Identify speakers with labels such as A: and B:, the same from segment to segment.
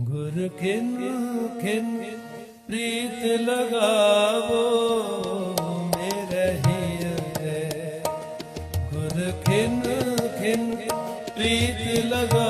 A: ਗੁਰ ਕਿਨ ਕਿਨ ਪ੍ਰੀਤ ਲਗਾਵੋ ਮੇਰੇ ਹਿਰਦੇ। ਗੁਰ ਕਿਨ ਕਿਨ ਪ੍ਰੀਤ ਲਗਾ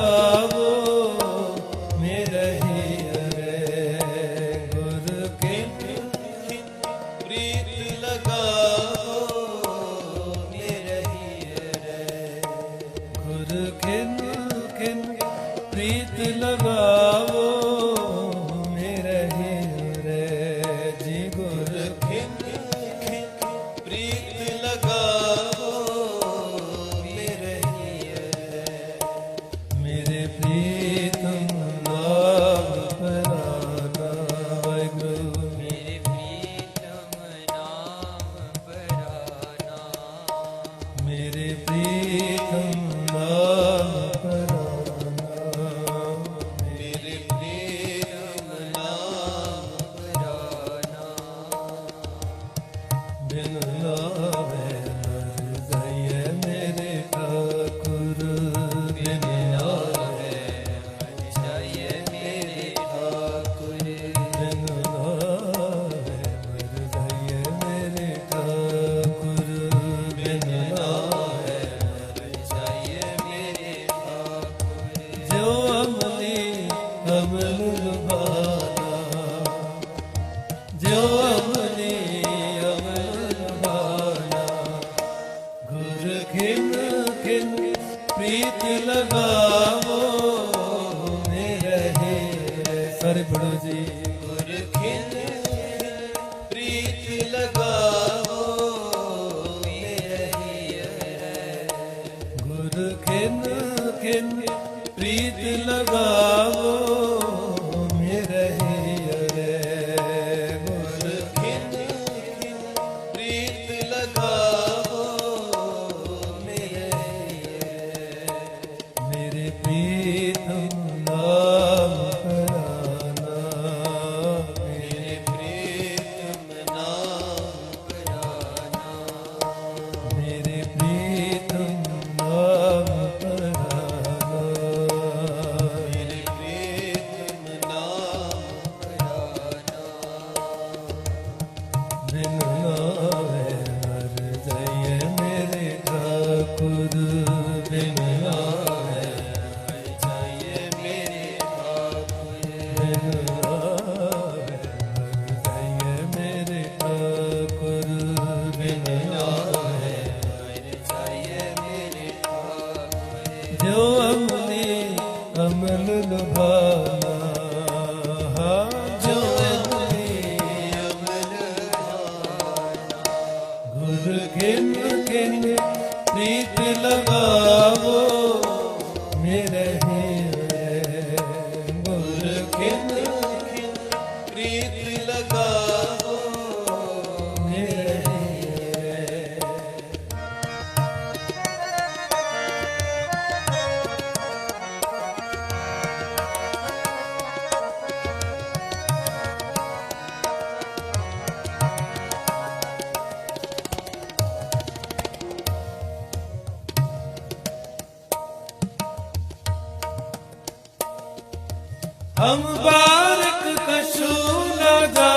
A: ਹਮ ਬਾਰਕ ਕਸ਼ੂ ਲਗਾ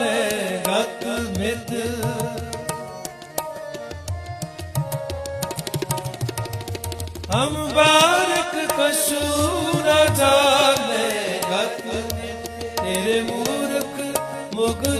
A: ਲੈ ਗਤ ਮਿਤ। ਹਮ ਬਾਰਕ ਕਸ਼ੂ ਲਗਾ ਲੈ ਗਤ ਮਿਤ। ਤੇਰੇ ਮੂਰਖ ਮੁਗਦ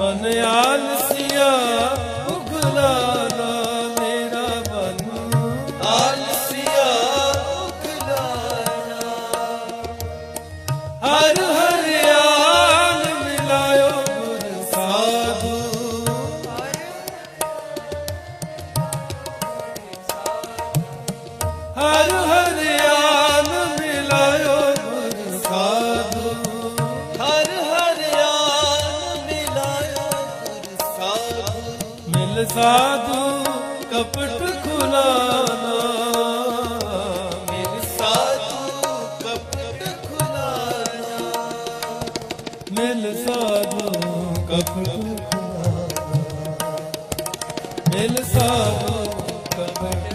A: ਮਨ ਆਲਸੀਆ ਉਗਲਾ ਸਾਧੂ ਕਪਟ ਖੁਲਾਨਾ।
B: ਮੇਰੇ ਸਾਧੂ ਕਪਟ
A: ਮਿਲ ਸਾਧੂ ਕਪਟ ਕਪਟ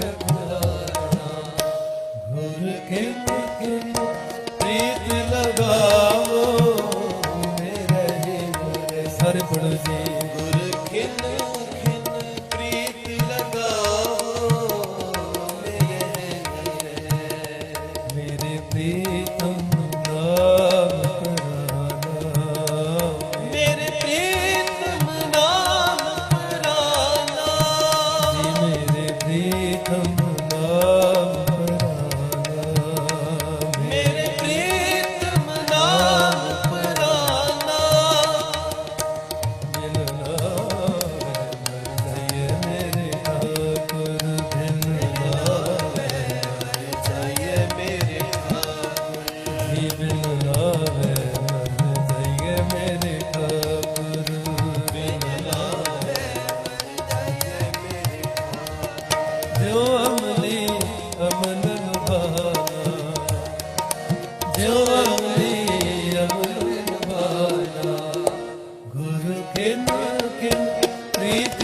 A: प्रीत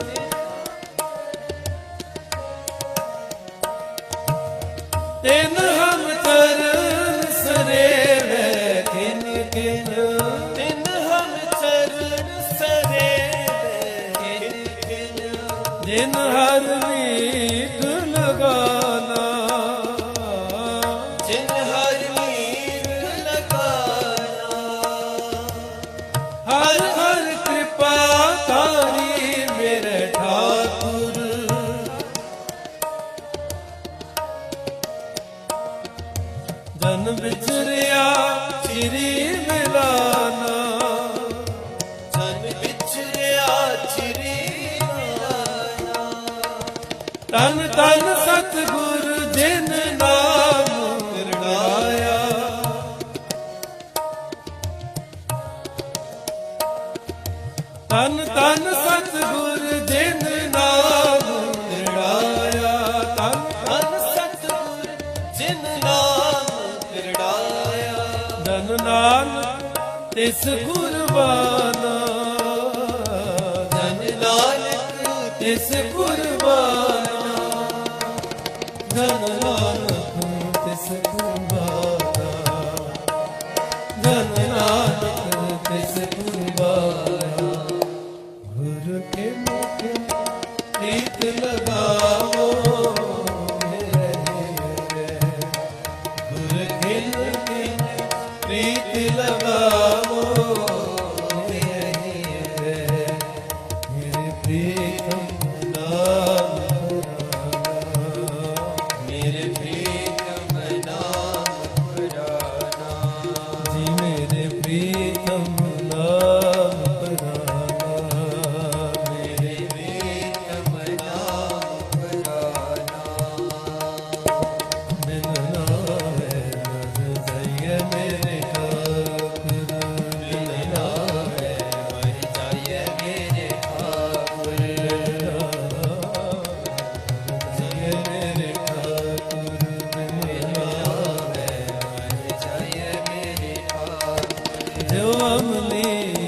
A: ਤਨ ਤਨ ਸਤਗੁਰ ਜਿਨ ਨਾਮ ਰਣਾਇਆ ਤਨ ਤਨ ਸਤਗੁਰ ਜਿਨ ਨਾਮ ਰਣਾਇਆ ਤਨ
B: ਤਨ ਸਤਗੁਰ ਜਿਨ ਨਾਮ ਰਣਾਇਆ
A: ਦਨ ਨਾਨਕ ਤਿਸ ਗੁਰਬਾਨਾ
B: ਦਨ ਨਾਨਕ
A: ਤਿਸ Hallelujah. devamle